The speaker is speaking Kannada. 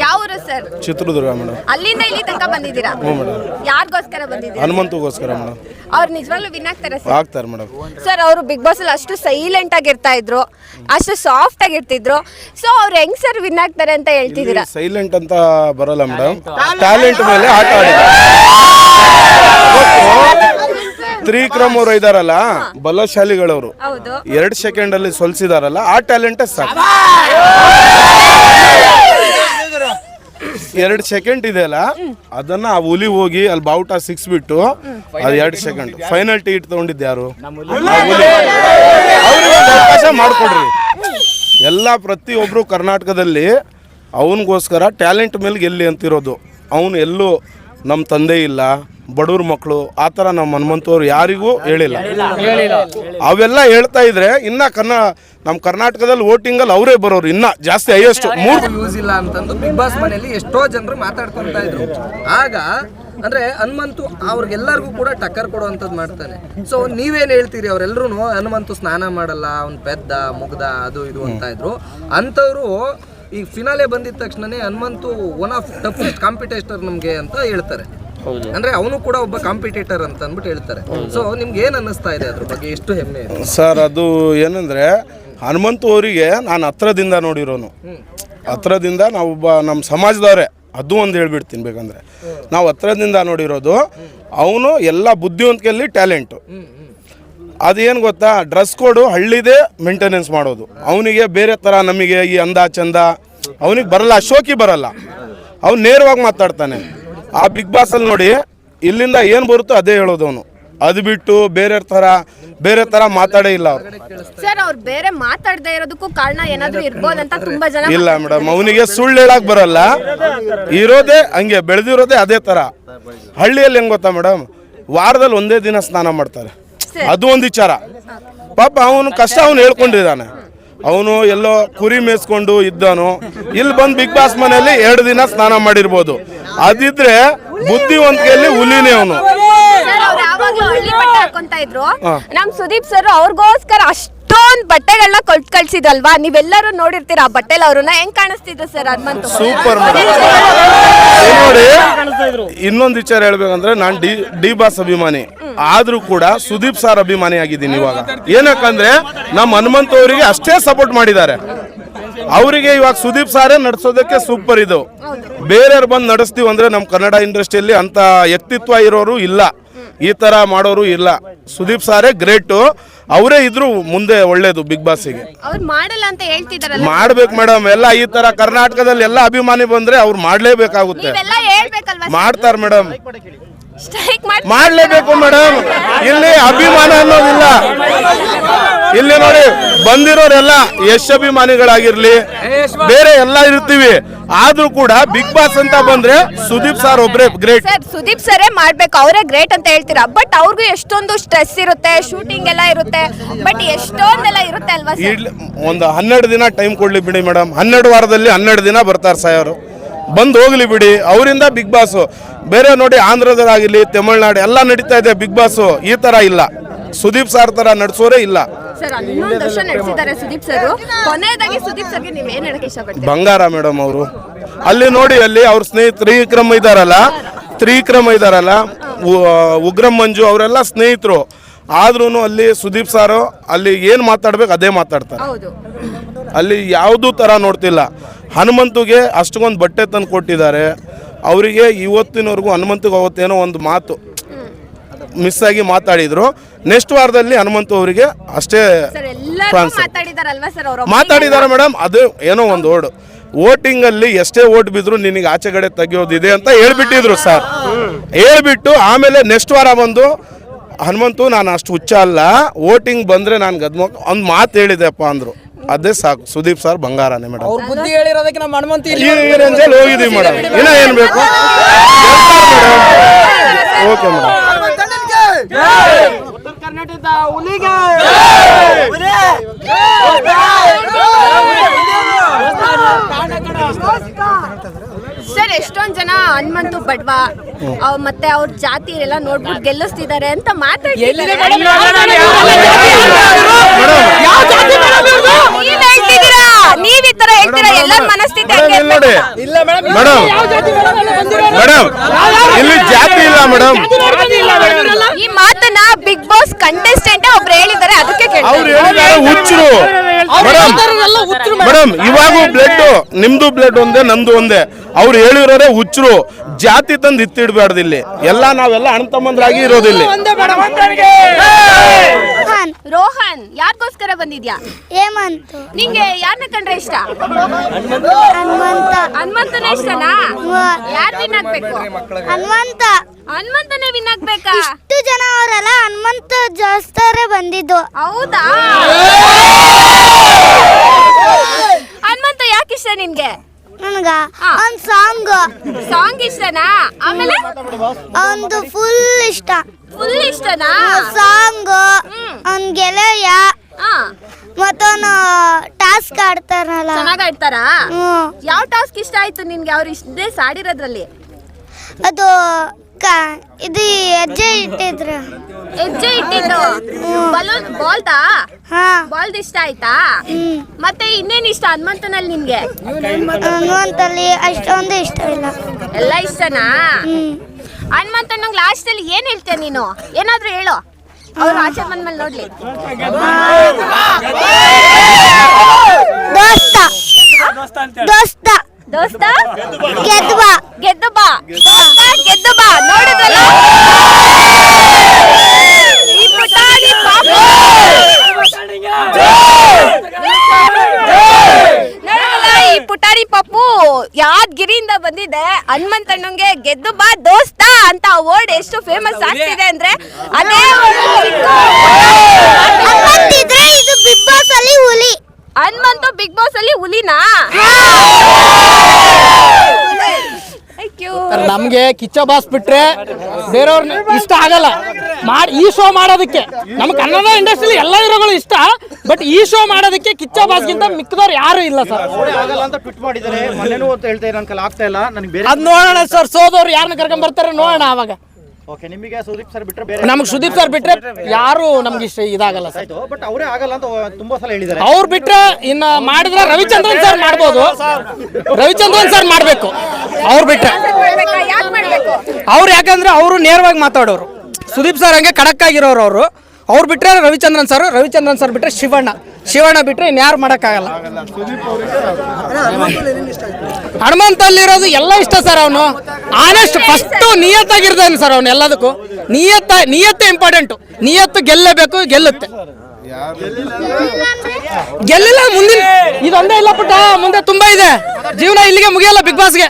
ಯಾವ ಊರು ಸರ್? ಚಿತ್ರದುರ್ಗ ಮೇಡಮ್. ಅಲ್ಲಿಂದ ಇಲ್ಲಿ ತನಕ ಬಂದಿದ್ದೀರಾ? ಹ್ಞೂ ಮೇಡಮ್. ಯಾರಿಗೋಸ್ಕರ ಬಂದಿದ್ದೀರಾ? ಹನುಮಂತಗೋಸ್ಕರ ಮೇಡಮ್. ಅವ್ರು ನಿಜವಾಗ್ಲೂ ವಿನ್ ಆಗ್ತಾರೆ ಸರ್? ಆಗ್ತಾರೆ ಮೇಡಮ್. ಸರ್ ಅವರು ಬಿಗ್ ಬಾಸ್ ಅಲ್ಲಿ ಅಷ್ಟು ಸೈಲೆಂಟ್ ಆಗಿರ್ತಾ ಇದ್ರು ಅಷ್ಟು ಸಾಫ್ಟ್ ಆಗಿರ್ತಿದ್ರು ಸೊ ಅವ್ರು ಹೆಂಗ್ ಸರ್ ವಿನ್ ಆಗ್ತಾರೆ ಅಂತ ಹೇಳ್ತಿದ್ದೀರಾ? ಸೈಲೆಂಟ್ ಅಂತ ಬರಲ್ಲ ಮೇಡಮ್. ಟ್ಯಾಲೆಂಟ್ ಮೇಲೆ ಆಟ ಆಡಿದ್ದಾರೆ. ತ್ರಿಕ್ರಮ್ ಅವರು ಇದಾರಲ್ಲ ಬಲಶಾಲಿಗಳವರು. ಹೌದು. ಎರಡು ಸೆಕೆಂಡ್ ಅಲ್ಲಿ ಸೊಲ್ಸಿದಾರಲ್ಲ ಆ ಟ್ಯಾಲೆಂಟ್ ಸಾಕು. ಎರಡು ಸೆಕೆಂಡ್ ಇದೆಯಲ್ಲ ಅದನ್ನ ಆ ಹುಲಿ ಹೋಗಿ ಅಲ್ಲಿ ಬಾವುಟ ಸಿಕ್ಸ್ ಬಿಟ್ಟು ಅದು ಎರಡು ಸೆಕೆಂಡ್ ಫೈನಲ್ ಟಿಕೆಟ್ ತಗೊಂಡಿದ್ದು ಯಾರು? ಅವಕಾಶ ಮಾಡಿಕೊಡ್ರಿ. ಎಲ್ಲ ಪ್ರತಿಯೊಬ್ಬರು ಕರ್ನಾಟಕದಲ್ಲಿ ಅವನಿಗೋಸ್ಕರ ಟ್ಯಾಲೆಂಟ್ ಮೇಲೆ ಗೆಲ್ಲಿ ಅಂತಿರೋದು. ಅವನು ಎಲ್ಲೂ ನಮ್ಮ ತಂದೆ ಇಲ್ಲ. ಬಡವ್ರ ಮಕ್ಕಳು ಆ ಥರ ನಮ್ಮ ಹನುಮಂತವ್ರು ಯಾರಿಗೂ ಹೇಳಿಲ್ಲ. ಅವೆಲ್ಲ ಹೇಳ್ತಾ ಇದ್ರೆ ಇನ್ನ ಕನ್ನ ನಮ್ಮ ಕರ್ನಾಟಕದಲ್ಲಿ ವೋಟಿಂಗಲ್ಲಿ ಅವರೇ ಬರೋರು ಇನ್ನ ಜಾಸ್ತಿ ಹೈಯೆಸ್ಟ್. ಮೂರು ಯೂಸ್ ಇಲ್ಲ ಅಂತಂದು ಬಿಗ್ ಬಾಸ್ ಮನೆಯಲ್ಲಿ ಎಷ್ಟೋ ಜನರು ಮಾತಾಡ್ಕೊಂತ ಇದ್ರು. ಆಗ ಅಂದ್ರೆ ಹನುಮಂತು ಅವ್ರಿಗೆಲ್ಲರಿಗೂ ಕೂಡ ಟಕ್ಕರ್ ಕೊಡುವಂಥದ್ದು ಮಾಡ್ತಾನೆ. ಸೊ ನೀವೇನು ಹೇಳ್ತೀರಿ? ಅವರೆಲ್ಲರೂ ಹನುಮಂತು ಸ್ನಾನ ಮಾಡಲ್ಲ ಅವ್ನ್ ಪೆದ್ದ ಮುಗ್ದ ಅದು ಇದು ಅಂತ ಇದ್ರು. ಅಂಥವ್ರು ಈ ಫಿನಾಲೆ ಬಂದಿದ ತಕ್ಷಣನೇ Hanumanthu one of toughest competitor ನಮಗೆ ಅಂತ ಹೇಳ್ತಾರೆ. ಅಂದ್ರೆ ಅವನು ಕೂಡ ಒಬ್ಬ ಕಾಂಪಿಟೇಟರ್ ಅಂತ ಅಂದ್ಬಿಟ್ಟು ಹೇಳ್ತಾರೆ. ಸೊ ನಿಮ್ಗೆ ಏನ್ ಅನ್ನಿಸ್ತಾ ಇದೆ ಅದ್ರ ಬಗ್ಗೆ? ಎಷ್ಟು ಹೆಮ್ಮೆ ಇದೆ? ಸರ್ ಅದು ಏನಂದ್ರೆ ಹನುಮಂತು ಅವರಿಗೆ ನಾನು ಹತ್ರದಿಂದ ನೋಡಿರೋನು. ಹತ್ರದಿಂದ ನಾವೊಬ್ಬ ನಮ್ಮ ಸಮಾಜದವರೇ ಅದು ಒಂದು ಹೇಳ್ಬಿಡ್ತೀನಿ ಬೇಕಂದ್ರೆ. ನಾವು ಹತ್ರದಿಂದ ನೋಡಿರೋದು ಅವನು ಎಲ್ಲ ಬುದ್ಧಿವಂತಿಕೆಯಲ್ಲಿ ಟ್ಯಾಲೆಂಟು. ಅದೇನು ಗೊತ್ತಾ? ಡ್ರೆಸ್ ಕೋಡು ಹಳ್ಳಿದೇ ಮೇಂಟೆನೆನ್ಸ್ ಮಾಡೋದು. ಅವನಿಗೆ ಬೇರೆ ಥರ ನಮಗೆ ಈ ಅಂದ ಚಂದ ಅವನಿಗೆ ಬರಲ್ಲ ಶೋಕಿ ಬರಲ್ಲ. ಅವ್ನು ನೇರವಾಗಿ ಮಾತಾಡ್ತಾನೆ. ಆ ಬಿಗ್ ಬಾಸಲ್ಲಿ ನೋಡಿ ಇಲ್ಲಿಂದ ಏನು ಬರುತ್ತೋ ಅದೇ ಹೇಳೋದು ಅವನು. ಅದು ಬಿಟ್ಟು ಬೇರೆ ಥರ ಬೇರೆ ಥರ ಮಾತಾಡೇ ಇಲ್ಲ ಅವ್ರು. ಸರ್ ಅವ್ರು ಬೇರೆ ಮಾತಾಡದೇ ಇರೋದಕ್ಕೂ ಕಾರಣ ಏನಾದ್ರೂ ಇರ್ಬೋದಂತ ತುಂಬಾ ಜನ ಇಲ್ಲ ಮೇಡಮ್ ಅವನಿಗೆ ಸುಳ್ಳು ಹೇಳಕ್ ಬರಲ್ಲ. ಇರೋದೇ ಹಂಗೆ ಬೆಳೆದಿರೋದೇ ಅದೇ ಥರ ಹಳ್ಳಿಯಲ್ಲಿ ಹೆಂಗ್ ಗೊತ್ತಾ ಮೇಡಮ್? ವಾರದಲ್ಲಿ ಒಂದೇ ದಿನ ಸ್ನಾನ ಮಾಡ್ತಾರೆ. ಅದು ಒಂದು ವಿಚಾರ. ಪಾಪ ಅವನು ಕಷ್ಟ ಅವನು ಹೇಳ್ಕೊಂಡಿದ್ದಾನೆ. ಅವನು ಎಲ್ಲೋ ಕುರಿ ಮೇಯಿಸ್ಕೊಂಡು ಇದ್ದಾನು. ಇಲ್ಲಿ ಬಂದು ಬಿಗ್ ಬಾಸ್ ಮನೆಯಲ್ಲಿ ಎರಡು ದಿನ ಸ್ನಾನ ಮಾಡಿರ್ಬೋದು. ಅದಿದ್ರೆ ಬುದ್ಧಿವಂತಿಕೆಯಲ್ಲಿ ಹುಲಿನೇ ಅವನು. ಇದ್ರು. ನಮ್ ಸುದೀಪ್ ಸರ್ ಅವ್ರಿಗೋಸ್ಕರ ಅಷ್ಟೊಂದ್ ಬಟ್ಟೆಗಳನ್ನ ಕೊಟ್ ಕಳ್ಸಿದಲ್ವಾ ನೀವೆಲ್ಲರೂ ನೋಡಿರ್ತೀರ ಆ ಬಟ್ಟೆಲ್ ಅವ್ರನ್ನ? ಹೆಂಗ್ ಕಾಣಿಸ್ತಿದ್ರು ಸರ್ ಹನುಮಂತ? ಸೂಪರ್ ನೋಡಿ ಇನ್ನೊಂದು ವಿಚಾರ ಹೇಳ್ಬೇಕಂದ್ರೆ ನಾನು ಡಿ ಡಿ ಬಾಸ್ ಅಭಿಮಾನಿ. ಆದ್ರೂ ಕೂಡ ಸುದೀಪ್ ಸಾರ್ ಅಭಿಮಾನಿ ಆಗಿದ್ದೀನಿ ಇವಾಗ. ಏನಕ್ಕಂದ್ರೆ ನಮ್ಮ ಹನುಮಂತ ಅವರಿಗೆ ಅಷ್ಟೇ ಸಪೋರ್ಟ್ ಮಾಡಿದ್ದಾರೆ. ಅವರಿಗೆ ಇವಾಗ ಸುದೀಪ್ ಸಾರೇ ನಡೆಸೋದಕ್ಕೆ ಸೂಪರ್ ಇದು. ಬೇರೆಯವ್ರು ಬಂದು ನಡೆಸ್ತೀವಿ ಅಂದ್ರೆ ನಮ್ಮ ಕನ್ನಡ ಇಂಡಸ್ಟ್ರಿಯಲ್ಲಿ ಅಂತ ವ್ಯಕ್ತಿತ್ವ ಇರೋರು ಇಲ್ಲ. ಈ ತರ ಮಾಡೋರು ಇಲ್ಲ. ಸುದೀಪ್ ಸಾರೇ ಗ್ರೇಟು ಅವರೇ ಇದ್ರು ಮುಂದೆ ಒಳ್ಳೇದು ಬಿಗ್ ಬಾಸಿಗೆ ಮಾಡಲ್ಲ ಅಂತ ಮಾಡ್ಬೇಕು ಮೇಡಮ್. ಎಲ್ಲ ಈ ತರ ಕರ್ನಾಟಕದಲ್ಲಿ ಎಲ್ಲ ಅಭಿಮಾನಿ ಬಂದ್ರೆ ಅವ್ರು ಮಾಡ್ಲೇಬೇಕಾಗುತ್ತೆ. ಮಾಡ್ತಾರ ಮೇಡಮ್. ಮಾಡ್ಲೇಬೇಕು ಮೇಡಮ್ ಇಲ್ಲಿ ಅಭಿಮಾನ ಅನ್ನೋದಿಲ್ಲ ಇಲ್ಲಿ ನೋಡಿ ಬಂದಿರೋರೆಲ್ಲ ಯಶ್ ಅಭಿಮಾನಿಗಳಾಗಿರ್ಲಿ ಬೇರೆ ಎಲ್ಲ ಇರ್ತೀವಿ. ಆದ್ರೂ ಕೂಡ ಬಿಗ್ ಬಾಸ್ ಅಂತ ಬಂದ್ರೆ ಸುದೀಪ್ ಸರ್ ಒಬ್ರೆ ಗ್ರೇಟ್ ಸುದೀಪ್ ಸರೇ ಮಾಡ್ಬೇಕು. ಅವರೇ ಗ್ರೇಟ್ ಅಂತ ಹೇಳ್ತೀರಾ? ಬಟ್ ಅವ್ರಿಗೂ ಎಷ್ಟೊಂದು ಸ್ಟ್ರೆಸ್ ಇರುತ್ತೆ ಶೂಟಿಂಗ್ ಎಲ್ಲ ಇರುತ್ತೆ. ಬಟ್ ಎಷ್ಟೊಂದೆಲ್ಲ ಇರುತ್ತೆ ಅಲ್ವಾ ಒಂದು ಹನ್ನೆರಡು ದಿನ ಟೈಮ್ ಕೊಡ್ಲಿ ಬಿಡಿ ಮೇಡಮ್ ಹನ್ನೆರಡು ವಾರದಲ್ಲಿ ಹನ್ನೆರಡು ದಿನ ಬರ್ತಾರೆ ಸಾಯವರು ಬಂದು ಹೋಗಲಿ ಬಿಡಿ. ಅವರಿಂದ ಬಿಗ್ ಬಾಸು. ಬೇರೆ ನೋಡಿ ಆಂಧ್ರದಲ್ಲಾಗಿರ್ಲಿ ತಮಿಳ್ನಾಡು ಎಲ್ಲ ನಡೀತಾ ಇದೆ ಬಿಗ್ ಬಾಸು. ಈ ತರ ಇಲ್ಲ. ಸುದೀಪ್ ಸರ್ ತರ ನಡ್ಸೋರೇ ಇಲ್ಲ. ಸರ್ ಹನ್ನೊಂದು ವರ್ಷ ನಡೆಸಿದ್ದಾರೆ ಸುದೀಪ್ ಸರ್. ಕೊನೆಯದಾಗಿ ಸುದೀಪ್ ಸರ್ಗೆ ನೀವ್ ಏನ್ ಹೇಳಕ್ ಇಷ್ಟಪಡ್ತೀರಾ? ಬಂಗಾರ ಮೇಡಮ್ ಅವರು. ಅಲ್ಲಿ ನೋಡಿ ಅಲ್ಲಿ ಅವ್ರ ಸ್ನೇಹಿತ ತ್ರಿವಿಕ್ರಮ್ ಇದಾರಲ್ಲ? ತ್ರಿವಿಕ್ರಮ್ ಇದಾರಲ್ಲ? ಉ- ಉಗ್ರಂ ಮಂಜು ಅವರೆಲ್ಲ ಸ್ನೇಹಿತರು. ಆದ್ರೂ ಅಲ್ಲಿ ಸುದೀಪ್ ಸಾರು ಅಲ್ಲಿ ಏನು ಮಾತಾಡ್ಬೇಕು ಅದೇ ಮಾತಾಡ್ತಾರೆ. ಹೌದು. ಅಲ್ಲಿ ಯಾವುದೂ ಥರ ನೋಡ್ತಿಲ್ಲ. ಹನುಮಂತುಗೆ ಅಷ್ಟೊಂದು ಬಟ್ಟೆ ತಂದು ಕೊಟ್ಟಿದ್ದಾರೆ. ಅವರಿಗೆ ಇವತ್ತಿನವರೆಗೂ ಹನುಮಂತಗೆ ಅವತ್ತೇನೋ ಒಂದು ಮಾತು ಮಿಸ್ ಆಗಿ ಮಾತಾಡಿದ್ರು. ನೆಕ್ಸ್ಟ್ ವಾರದಲ್ಲಿ ಹನುಮಂತು ಅವರಿಗೆ ಅಷ್ಟೇ ಮಾತಾಡಿದ್ದಾರೆ ಮೇಡಮ್ ಅದು ಏನೋ ಒಂದು ಓಡು ವೋಟಿಂಗ್ ಅಲ್ಲಿ ಎಷ್ಟೇ ಓಟ್ ಬಿದ್ರು ನಿನಗೆ ಆಚೆ ಕಡೆ ತೆಗಿಯೋದಿದೆ ಅಂತ ಹೇಳ್ಬಿಟ್ಟಿದ್ರು ಸರ್ ಹೇಳ್ಬಿಟ್ಟು ಆಮೇಲೆ ನೆಕ್ಸ್ಟ್ ವಾರ ಬಂದು ಹನುಮಂತು ನಾನು ಅಷ್ಟು ಹುಚ್ಚ ಅಲ್ಲ. ವೋಟಿಂಗ್ ಬಂದ್ರೆ ನಾನು ಗದ್ಮ ಒಂದು ಮಾತು ಹೇಳಿದೆಪ್ಪ ಅಂದ್ರು. ಅದೇ ಸಾಕು. ಸುದೀಪ್ ಸರ್ ಬಂಗಾರನೇ ಮೇಡಮ್ ಅವ್ರ ಬುದ್ಧಿ ಹೇಳಿರೋದಕ್ಕೆ ನಮ್ಮ ಹನುಮಂತ ಈ ರೇಂಜಲ್ಲಿ ಹೋಗಿದೀವಿ ಮೇಡಮ್. ಇನ್ನ ಏನ್ ಬೇಕು? ಓಕೆ ಮೇಡಮ್ ಸರ್ ಎಷ್ಟೊಂದ್ ಜನ ಹನುಮಂತು ಬಡ್ವಾ ಅವ್ ಮತ್ತೆ ಅವ್ರ ಜಾತಿ ಎಲ್ಲ ನೋಡ್ಬಿಟ್ಟು ಗೆಲ್ಲಿಸ್ತಿದ್ದಾರೆ ಅಂತ ನೀವ್ ಈ ತರ ಹೇಳ್ತೀರಾ? ಎಲ್ಲರ ಮನಸ್ಥಿತಿ ನೋಡಿ ಇರ್ಬೇಕಲ್ಲ? ಮೇಡಮ್ ಮೇಡಮ್ ಇಲ್ಲಿ ಜಾತಿ ಇಲ್ಲ ಮೇಡಮ್ ಈ ಮಾತನ್ನ ಬಿಗ್ ಬಾಸ್ ಕಂಟೆಸ್ಟೆಂಟ್ ಒಬ್ರು ಹೇಳಿದ್ದಾರೆ ಅದಕ್ಕೆ ಕೇಳಿ ಹುಚ್ಚರು. ಮೇಡಮ್ ಇವಾಗ ಇವಾಗೂ ಬ್ಲಡ್ ನಿಮ್ದು ಬ್ಲಡ್ ಒಂದೇ ನಂದು ಒಂದೇ. ಅವ್ರು ಹೇಳಿರೋರೆ ಹುಚ್ಚರು. ಜಾತಿ ತಂದು ಇತ್ತಿಡ್ಬಾರ್ದು ಇಲ್ಲಿ. ಎಲ್ಲ ನಾವೆಲ್ಲ ಅಣ್ಣ ತಮ್ಮಂದ್ರಾಗಿ ಇರೋದಿಲ್ಲಿ. ಹಾನ್ ರೋಹನ್ ಯಾರಿಗೋಸ್ಕರ ಬಂದಿದ್ಯಾ? ಹೇಮಂತ್. ನಿಂಗೆ ಯಾರನ್ನ ಕಂಡ್ರೆ ಇಷ್ಟ? ಹನುಮಂತ. ಹನುಮಂತನ ಇಷ್ಟನಾ? ಯಾರ್ ವಿನ್ ಆಗ್ಬೇಕು? ಹನುಮಂತ. ಹನುಮಂತನೇ ವಿನ್ ಆಗ್ಬೇಕಾ? ಇಷ್ಟು ಜನ ಅವರಲ್ಲ ಹನುಮಂತ ಜಾಸ್ತಾರೆ ಬಂದಿದ್ದು. ಹೌದಾ? ಹನುಮಂತ ಯಾಕೆ ಇಷ್ಟ ನಿನ್ಗೆ? ನನಗ. ಅವ್ನ್ ಸಾಂಗ್ ಸಾಂಗ್ ಇಷ್ಟನಾ? ಆಮೇಲೆ? ಅವಂದು ಫುಲ್ ಇಷ್ಟ. ಫುಲ್ ಇಷ್ಟನಾ? ಸಾಂಗ್. ಅವ್ನ್ ಗೆಳೆಯ ಮತ್ತೊಂದು ಟಾಸ್ಕ್ ಆಡ್ತಾರಲ್ಲ ಚೆನ್ನಾಗಿ ಆಡ್ತಾರಾ ಯಾವ ಟಾಸ್ಕ್ ಇಷ್ಟ ಆಯ್ತು ನಿನ್ಗೆ? ಅವ್ರು ಇಷ್ಟೇ ಸಾಡಿರೋದ್ರಲ್ಲಿ. ಅದು ಕ ಇದು ಹೆಜ್ಜೆ ಇಟ್ಟಿದ್ರು. ಹೆಜ್ಜೆ ಇಟ್ಟಿದ್ದು. ಬಲೂನ್ ಬಾಲ್ದಾ? ಬಾಲ್ದ್ ಇಷ್ಟ ಆಯ್ತಾ? ಮತ್ತೆ ಇನ್ನೇನ್ ಇಷ್ಟ ಹನುಮಂತನಲ್ಲಿ ನಿನ್ಗೆ? ಹನುಮಂತಲ್ಲಿ ಅಷ್ಟೊಂದು ಇಷ್ಟ ಇಲ್ಲ. ಎಲ್ಲ ಇಷ್ಟನಾ? ಹನುಮಂತ ನಂಗೆ ಲಾಸ್ಟ್ ಅಲ್ಲಿ ಏನ್ ಹೇಳ್ತೀಯ ನೀನು? ಏನಾದ್ರೂ ಹೇಳು. ಅವ್ರು ಆಚೆ ಬಂದ್ಮೇಲೆ ನೋಡ್ಲಿ. ದೋಸ್ತ. ದೋಸ್ತ. ದೋಸ್ತ? ಗೆದ್ದು ಬಾ. ದೋಸ್ತ ಗೆದ್ದು ಬಾ. ನೋಡಿದ್ರಲ್ಲ ಈ ಪುಟಾಣಿ ಪಾಪು. ನೋಡಿದ್ರಲ್ಲ, ಈ ಪುಟಾಣಿ ಪಪ್ಪು ಯಾದಗಿರಿಯಿಂದ ಬಂದಿದೆ. ಹನುಮಂತಣ್ಣಂಗೆ ಗೆದ್ದು ಬಾ ದೋಸ್ತ ಅಂತ ವರ್ಡ್ ಎಷ್ಟು ಫೇಮಸ್ ಆಗ್ತಿದೆ ಅಂದ್ರೆ ಅದೇ ಇದು ಬಿಗ್ ಬಾಸ್ ಅಲ್ಲಿ ಹುಲಿ. ಹನುಮಂತು ಬಿಗ್ ಬಾಸ್ ಅಲ್ಲಿ ಹುಲಿನಾ. ನಮ್ಗೆ ಕಿಚ್ಚ ಬಾಸ್ ಬಿಟ್ರೆ ಬೇರೆಯವ್ರನ್ನ ಇಷ್ಟ ಆಗಲ್ಲ. ಮಾಡಿ ಈ ಶೋ ಮಾಡೋದಕ್ಕೆ. ನಮ್ ಕನ್ನಡ ಇಂಡಸ್ಟ್ರಿ ಎಲ್ಲ ಹೀರೋಗಳು ಇಷ್ಟ ಬಟ್ ಈ ಶೋ ಮಾಡೋದಕ್ಕೆ ಕಿಚ್ಚ ಬಾಸ್ಗಿಂತ ಮಿಕ್ಕದವ್ರು ಯಾರು ಇಲ್ಲ ಸರ್. ಅವರೇ ಆಗಲ್ಲ ಅಂತ ಟ್ವಿಟ್ ಮಾಡಿದ್ದಾರೆ. ಮೊನ್ನೆನೂ ಅಂತ ಹೇಳ್ತಾ ನನ್ನ ಆಗ್ತಾ ಇಲ್ಲ. ನನಗೆ ಬೇರೆ ಅದ್ ನೋಡೋಣ ಸರ್ ಸೋದವ್ರು ಯಾರನ್ನ ಕರ್ಕೊಂಡ್ ಬರ್ತಾರೆ ನೋಡೋಣ ಅವಾಗ ಓಕೆ ನಿಮಗೆ ಸುದೀಪ್ ಸರ್ ಬಿಟ್ರೆ ಬೇರೆ ನಮ್ಗೆ ಸುದೀಪ್ ಸರ್ ಬಿಟ್ರೆ ಯಾರು ನಮ್ಗೆ ಇಷ್ಟ ಇದಾಗಲ್ಲ ಸರ್ ಆಯ್ತು ಬಟ್ ಅವರೇ ಆಗಲ್ಲ ಅಂತ ತುಂಬಾ ಸಲ ಹೇಳಿದ್ದಾರೆ. ಅವ್ರು ಬಿಟ್ರೆ ಇನ್ನ ಮಾಡಿದ್ರೆ ರವಿಚಂದ್ರನ್ ಸರ್ ಮಾಡ್ಬೋದು. ರವಿಚಂದ್ರನ್ ಸರ್ ಮಾಡ್ಬೇಕು. ಅವ್ರು ಬಿಟ್ರೆ. ಮಾಡ್ಬೇಕಾ? ಯಾಕ್ ಮಾಡ್ಬೇಕು? ಅವ್ರು ಯಾಕಂದ್ರೆ ಅವರು ನೇರವಾಗಿ ಮಾತಾಡೋರು. ಸುದೀಪ್ ಸರ್ ಹಂಗೆ ಖಡಕ್ ಆಗಿರೋರು ಅವರು. ಅವ್ರು ಬಿಟ್ರೆ ರವಿಚಂದ್ರನ್ ಸರ್ ರವಿಚಂದ್ರನ್ ಸರ್ ಬಿಟ್ರೆ ಶಿವಣ್ಣ. ಶಿವಣ್ಣ ಬಿಟ್ರೆ ಇನ್ಯಾರು ಮಾಡೋಕ್ಕಾಗಲ್ಲ. ಹನುಮಂತಲ್ಲಿರೋದು ಎಲ್ಲ ಇಷ್ಟ ಸರ್ ಅವನು. ಆನೆಸ್ಟ್ ಫಸ್ಟ್ ನಿಯತ್ತಾಗಿರ್ತಾನೆ ಸರ್ ಅವನು ಎಲ್ಲದಕ್ಕೂ. ನಿಯತ್ತ, ನಿಯತ್ತೆ ಇಂಪಾರ್ಟೆಂಟು ನಿಯತ್ತು ಗೆಲ್ಲಬೇಕು, ಗೆಲ್ಲುತ್ತೆ. ಗೆಲ್ಲಿಲ್ಲ, ಮುಂದಿನ, ಇದೊಂದೇ ಇಲ್ಲ ಪುಟ್ಟ, ಮುಂದೆ ತುಂಬಾ ಇದೆ. ಜೀವನ ಇಲ್ಲಿಗೆ ಮುಗಿಯಲ್ಲ, ಬಿಗ್ ಬಾಸ್ಗೆ